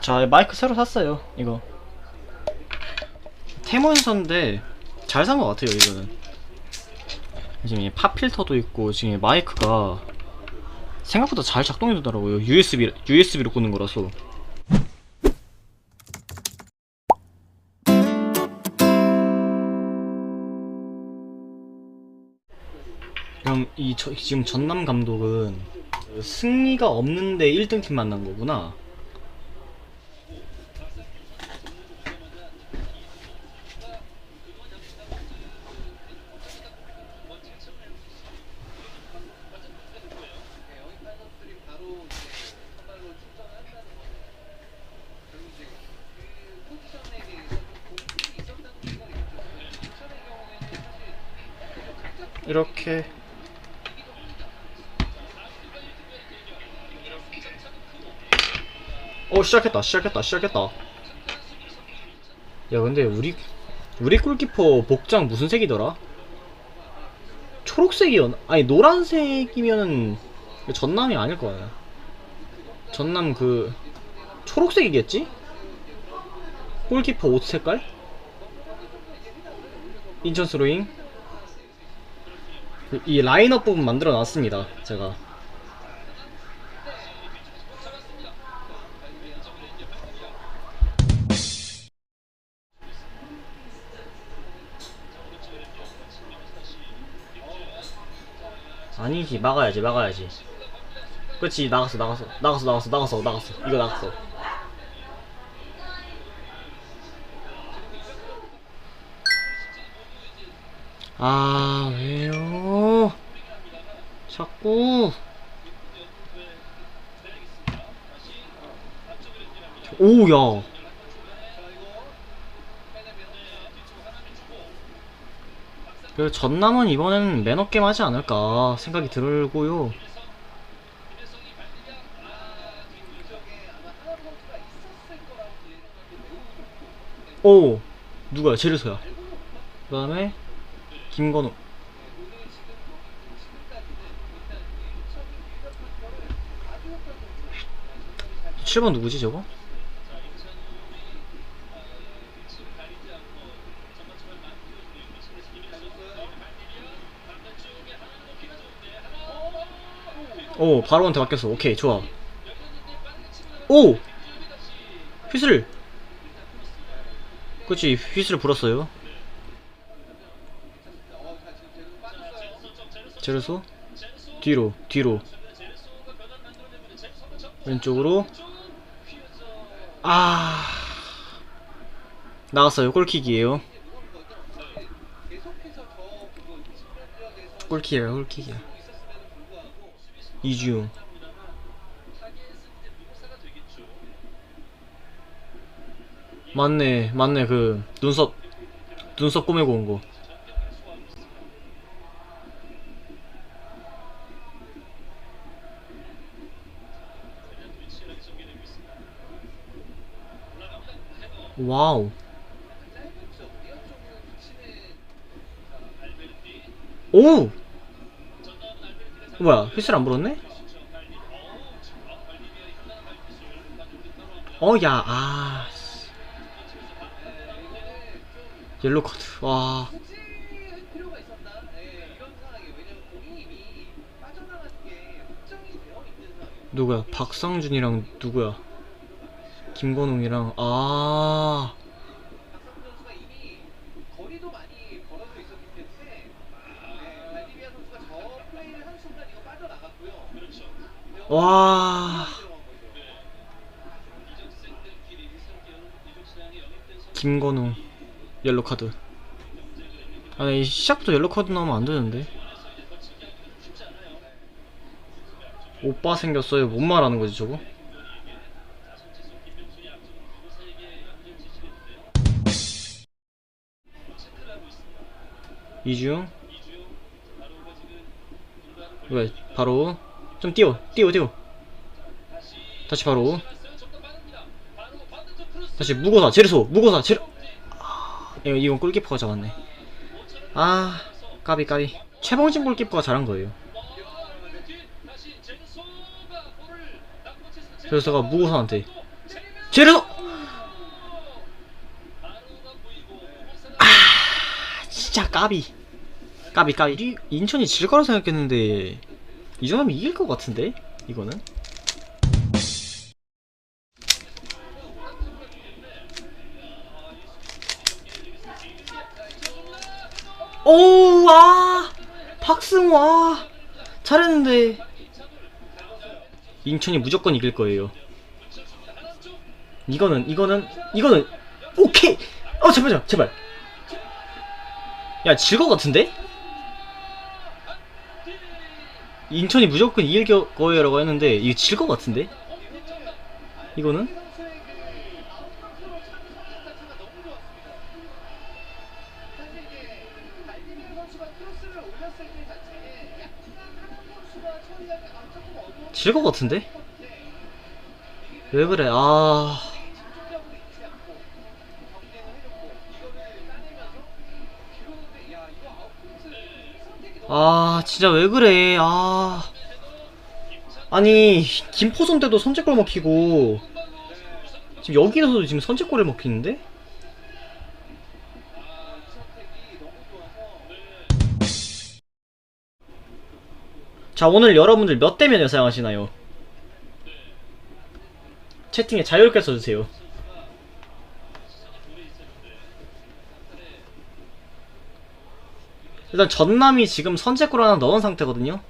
자 마이크 새로 샀어요 이거. 테몬선인데 잘 산 것 같아요 이거는. 지금 이 팝필터도 있고 지금 이 마이크가 생각보다 잘 작동이 되더라고요. USB, USB로 꽂는 거라서. 그럼 이 저- 지금 전남 감독은 승리가 없는데 1등 팀 만난 거구나 이렇게 어 시작했다 시작했다 시작했다 야 근데 우리 우리 골키퍼 복장 무슨 색이더라? 초록색이었나? 아니 노란색이면은 전남이 아닐 거야 전남 그 초록색이겠지? 골키퍼 옷 색깔? 인천 스로잉 그- 이 라인업 부분 만들어 놨습니다 제가. 아니지 막아야지 막아야지. 그렇지 나갔어 나갔어. 나갔어 나갔어 나갔어 나갔어. 이거 나갔어. 아 왜요 자꾸 오야 그 전남은 이번엔 매너 게임 하지 않을까 생각이 들고요. 오 누가야 제르소야. 그 다음에 김건우. 7번 누구지 저거? 오 바로한테 바뀌었어? 오케이 좋아. 오! 휘슬! 그치 휘슬을 불었어요. 제르소? 뒤로 뒤로. 왼쪽으로 아. 나왔어요. 골킥이에요. 골킥이야 골킥이야. 이주용. 맞네. 맞네. 그 눈썹 눈썹 꼬매고 온거 와우. 오! 뭐야 휘슬 안 불었네? 어야 아 씨. 옐로 카드 와. 누구야? 박상준이랑 누구야 김건웅이랑 아 와. 김건우 옐로 카드. 아니 시작부터 옐로 카드 나오면 안 되는데. 오빠 생겼어요. 뭔 말하는 거지 저거? 이중. 왜 바로? 좀 뛰어 뛰어 뛰어 다시 바로. 다시 무고사 제르소 무고사 제르 아, 이건 골키퍼가 잡았네. 아 까비 까비. 최봉진 골키퍼가 잘한 거예요. 제르소가 무고사한테. 제레소 아 진짜 까비. 까비 까비. 이- 인천이 질 거라 생각했는데 이 정도면 이길 것 같은데? 이거는? 오우 와. 박승우 와. 잘했는데. 인천이 무조건 이길 거예요. 이거는 이거는 이거는. 오케이! 어 제발 제발 야 질 것 같은데? 인천이 무조건 이길 겨- 거예요라고 했는데 이거 질 것 같은데? 이거는? 질 것 같은데? 왜 그래? 아 아 진짜 왜 그래? 아. 아니 김포선 때도 선제골 먹히고 지금 여기서도 지금 선제골을 먹히는데? 자 오늘 여러분들 몇 대면 예상하시나요? 채팅에 자유롭게 써주세요 일단 전남이 지금 선제골 하나 넣은 상태거든요.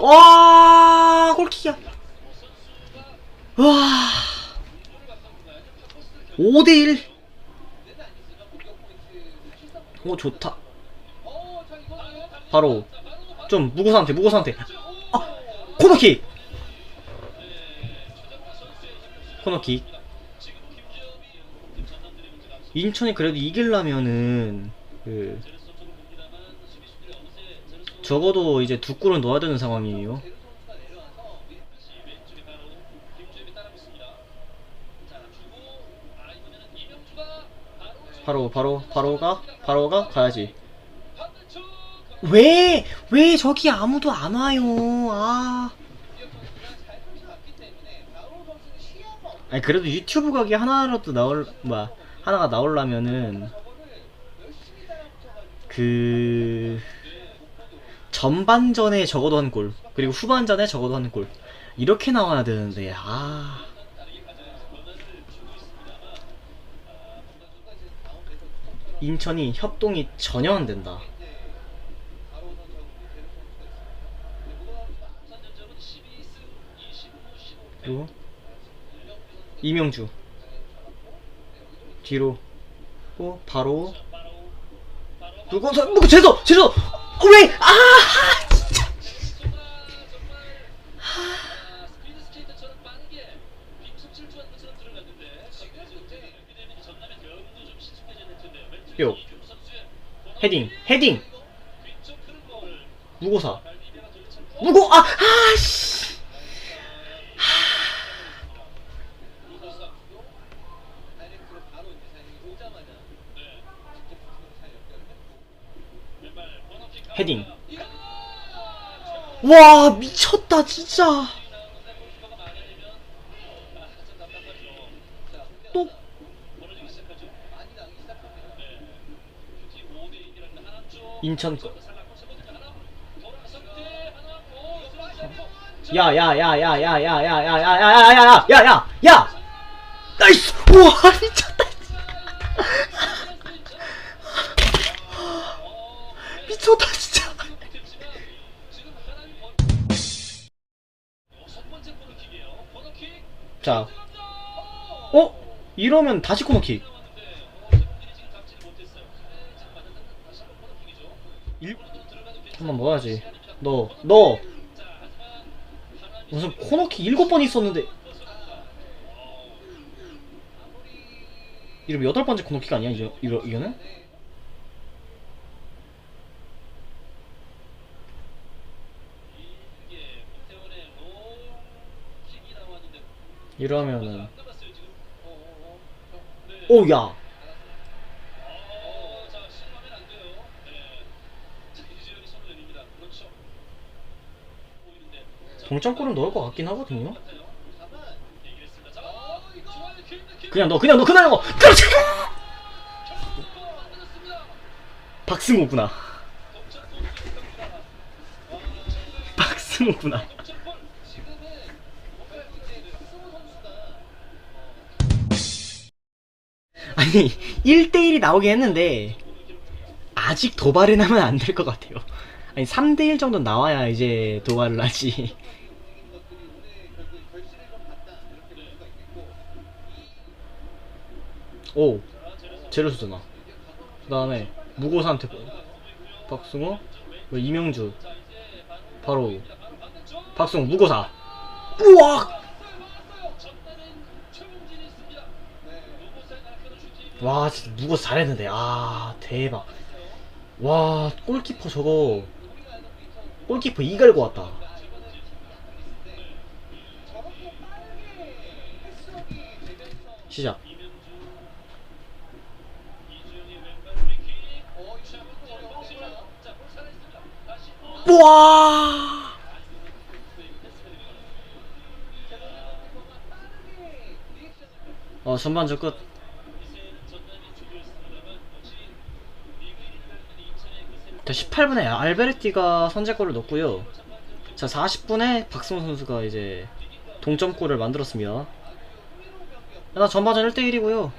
와 골키야. 와. 5대1 오 좋다. 바로 좀 무고 상태 무고 상태. 아 코너킥! 코너킥. 인천이 그래도 이기려면은 그 적어도 이제 두 골은 넣어야 되는 상황이에요. 바로 바로 바로가 바로가 가야지 왜 왜 저기 아무도 안 와요? 아. 아니 그래도 유튜브 가게 하나라도 나올 뭐야 하나가 나오려면은 그 전반전에 적어도 한 골 그리고 후반전에 적어도 한 골 이렇게 나와야 되는데 아. 인천이 협동이 전혀 안 된다. 그리고 이명주. 뒤로. 또 바로. 누구 서 누구 제소 제소 왜 아! 진짜! 요. 헤딩 헤딩. 무고사? 무고 아 아씨 헤딩 와 미쳤다 진짜 또 인천 거. 야야야야야야야야야야야야야야야야 나이스 우와 미쳤다 미쳤다 진짜. 자. 어? 이러면 다시 코너킥. 일... 한번 넣어야지. 너, 너. 무슨 코너킥 일곱 번 있었는데. 이러면 여덟 번째 코너킥 아니야 이거, 이거, 이거는? 이러면은. 오야. 동점골은 넣을 것 같긴 하거든요. 그냥 너 그냥 너 그냥 너 그렇지! 박승호구나. 박승호구나. 아니 1대1이 나오긴 했는데 아직 도발은 하면 안 될 것 같아요. 아니 3대1 정도 나와야 이제 도발을 하지. 오 제로스잖아. 그 다음에 무고사한테 박승호, 뭐 이명주, 바로 박승호 무고사. 우와! 와 진짜 무고사 잘했는데 아 대박. 와 골키퍼 저거 골키퍼 이 갈고 왔다. 시작. 와. 어 전반전 끝. 자 18분에 알베르티가 선제골을 넣었고요. 자 40분에 박승호 선수가 이제 동점골을 만들었습니다. 나 전반전 1대1이고요.